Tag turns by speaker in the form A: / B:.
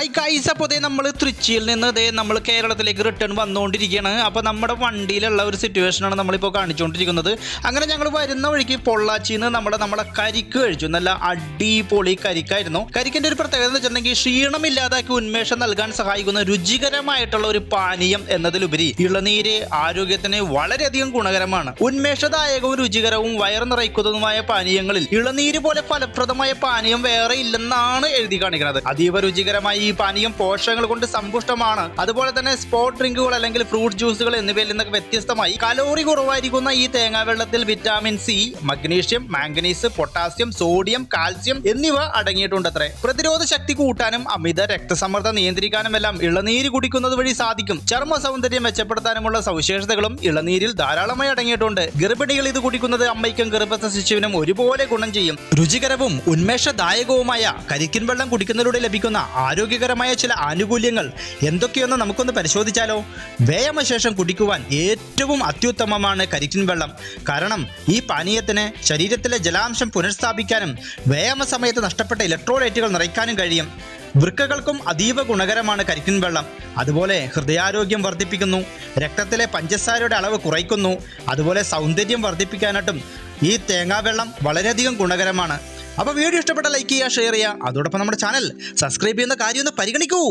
A: High guys അപ്പോൾ നമ്മൾ തൃച്ചിയിൽ നിന്ന് ദേ നമ്മൾ കേരളത്തിലേക്ക് റിട്ടേൺ വന്നുകൊണ്ടിരിക്കുകയാണ് അപ്പോൾ നമ്മുടെ വണ്ടിയിലുള്ള ഒരു സിറ്റുവേഷനാണ് നമ്മളിപ്പോൾ കാണിച്ചുകൊണ്ടിരിക്കുന്നത് അങ്ങനെ ഞങ്ങൾ വരുന്ന വഴിക്ക് പൊള്ളാച്ചിയിൽ നിന്ന് നമ്മുടെ നമ്മളെ കരിക്ക് കഴിച്ചു. നല്ല അടിപൊളി കരിക്കായിരുന്നു. കരിക്കിന്റെ ഒരു പ്രത്യേകത എന്ന് വെച്ചിട്ടുണ്ടെങ്കിൽ ക്ഷീണമില്ലാതാക്കി ഉന്മേഷം നൽകാൻ സഹായിക്കുന്ന രുചികരമായിട്ടുള്ള ഒരു പാനീയം എന്നതിലുപരി ഇളനീര് ആരോഗ്യത്തിന് വളരെയധികം ഗുണകരമാണ്. ഉന്മേഷദായകവും രുചികരവും വയർ നിറയ്ക്കുന്നതുമായ പാനീയങ്ങളിൽ ഇളനീര് പോലെ ഫലപ്രദമായ പാനീയം വേറെ ഇല്ലെന്നാണ് എഴുതി കാണിക്കുന്നത്. അതീവ രുചികരമായ ഈ പാനീയം പോഷകങ്ങൾ കൊണ്ട് സമ്പുഷ്ടമാണ്. അതുപോലെ തന്നെ സ്പോട്ട് ഡ്രിങ്കുകൾ അല്ലെങ്കിൽ ഫ്രൂട്ട് ജ്യൂസുകൾ എന്നിവയിൽ നിന്നൊക്കെ വ്യത്യസ്തമായി. കലോറി കുറവായിരിക്കുന്ന ഈ തേങ്ങാ വെള്ളത്തിൽ vitamin C magnesium manganese potassium sodium calcium എന്നിവ അടങ്ങിയിട്ടുണ്ടത്രേ. പ്രതിരോധ ശക്തി കൂട്ടാനും അമിത രക്തസമ്മർദ്ദം നിയന്ത്രിക്കാനും എല്ലാം ഇളനീര് കുടിക്കുന്നത് വഴി സാധിക്കും. ചർമ്മ സൗന്ദര്യം മെച്ചപ്പെടുത്താനുമുള്ള സവിശേഷതകളും ഇളനീരിൽ ധാരാളമായി അടങ്ങിയിട്ടുണ്ട്. ഗർഭിണികൾ ഇത് കുടിക്കുന്നത് അമ്മയ്ക്കും ഗർഭസ്ഥ ശിശുവിനും ഒരുപോലെ ഗുണം ചെയ്യും. രുചികരവും ഉന്മേഷദായകവുമായ കരിക്കിൻ വെള്ളം കുടിക്കുന്നതിലൂടെ ലഭിക്കുന്ന ആരോഗ്യകരമായ ചില ആനുകൂല്യങ്ങൾ എന്തൊക്കെയെന്ന് നമുക്കൊന്ന് പരിശോധിച്ചാലോ? വ്യായാമശേഷം കുടിക്കുവാൻ ഏറ്റവും അത്യുത്തമമാണ് കരിക്കിൻ വെള്ളം. കാരണം ഈ പാനീയത്തിന് ശരീരത്തിലെ ജലാംശം പുനഃസ്ഥാപിക്കാനും വ്യായാമ സമയത്ത് നഷ്ടപ്പെട്ട ഇലക്ട്രോലൈറ്റുകൾ നിറയ്ക്കാനും കഴിയും. വൃക്കകൾക്കും അതീവ ഗുണകരമാണ് കരിക്കിൻ വെള്ളം. അതുപോലെ ഹൃദയാരോഗ്യം വർദ്ധിപ്പിക്കുന്നു. രക്തത്തിലെ പഞ്ചസാരയുടെ അളവ് കുറയ്ക്കുന്നു. അതുപോലെ സൗന്ദര്യം വർദ്ധിപ്പിക്കാനായിട്ടും ഈ തേങ്ങാവെള്ളം വളരെയധികം ഗുണകരമാണ്. അപ്പോൾ വീഡിയോ ഇഷ്ടപ്പെട്ട ലൈക്ക് ചെയ്യുക ഷെയർ ചെയ്യുക. അതോടൊപ്പം നമ്മുടെ ചാനൽ സബ്സ്ക്രൈബ് ചെയ്യുന്ന കാര്യം ഒന്ന് പരിഗണിക്കൂ.